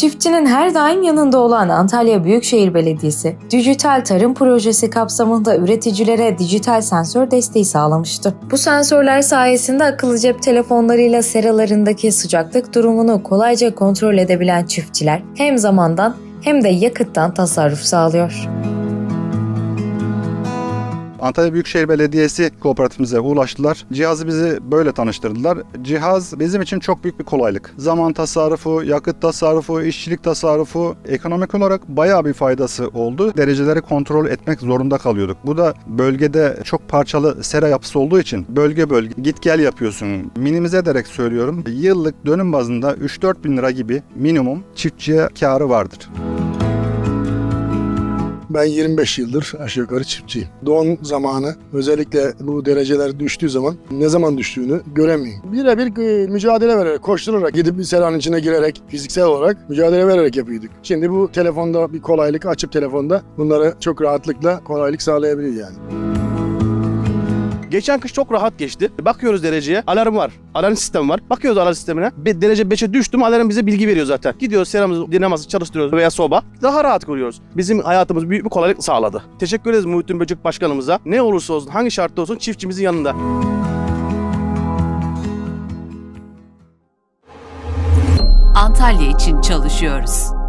Çiftçinin her daim yanında olan Antalya Büyükşehir Belediyesi, dijital tarım projesi kapsamında üreticilere dijital sensör desteği sağlamıştı. Bu sensörler sayesinde akıllı cep telefonlarıyla seralarındaki sıcaklık durumunu kolayca kontrol edebilen çiftçiler hem zamandan hem de yakıttan tasarruf sağlıyor. Antalya Büyükşehir Belediyesi kooperatifimize ulaştılar. Cihazı bizi böyle tanıştırdılar. Cihaz bizim için çok büyük bir kolaylık. Zaman tasarrufu, yakıt tasarrufu, işçilik tasarrufu ekonomik olarak bayağı bir faydası oldu. Dereceleri kontrol etmek zorunda kalıyorduk. Bu da bölgede çok parçalı sera yapısı olduğu için bölge bölge git gel yapıyorsun. Minimize ederek söylüyorum. Yıllık dönüm bazında 3-4 bin lira gibi minimum çiftçiye karı vardır. Ben 25 yıldır aşağı yukarı çiftçiyim. Don zamanı özellikle bu dereceler düştüğü zaman ne zaman düştüğünü göremiyorum. Birebir e, mücadele vererek, koşturarak, gidip bir seranın içine girerek, fiziksel olarak mücadele vererek yapıyorduk. Şimdi bu telefonda bir kolaylık, açıp telefonda bunları çok rahatlıkla kolaylık sağlayabiliyor yani. Geçen kış çok rahat geçti. Bakıyoruz dereceye. Alarm var. Alarm sistemi var. Bakıyoruz alarm sistemine. Be- derece 5'e düştü mü alarm bize bilgi veriyor zaten. Gidiyoruz seramızı dinaması çalıştırıyoruz veya soba. Daha rahat kuruyoruz. Bizim hayatımız büyük bir kolaylık sağladı. Teşekkür ederiz Muhittin Böcek Başkanımıza. Ne olursa olsun, hangi şartta olsun çiftçimizin yanında. Antalya için çalışıyoruz.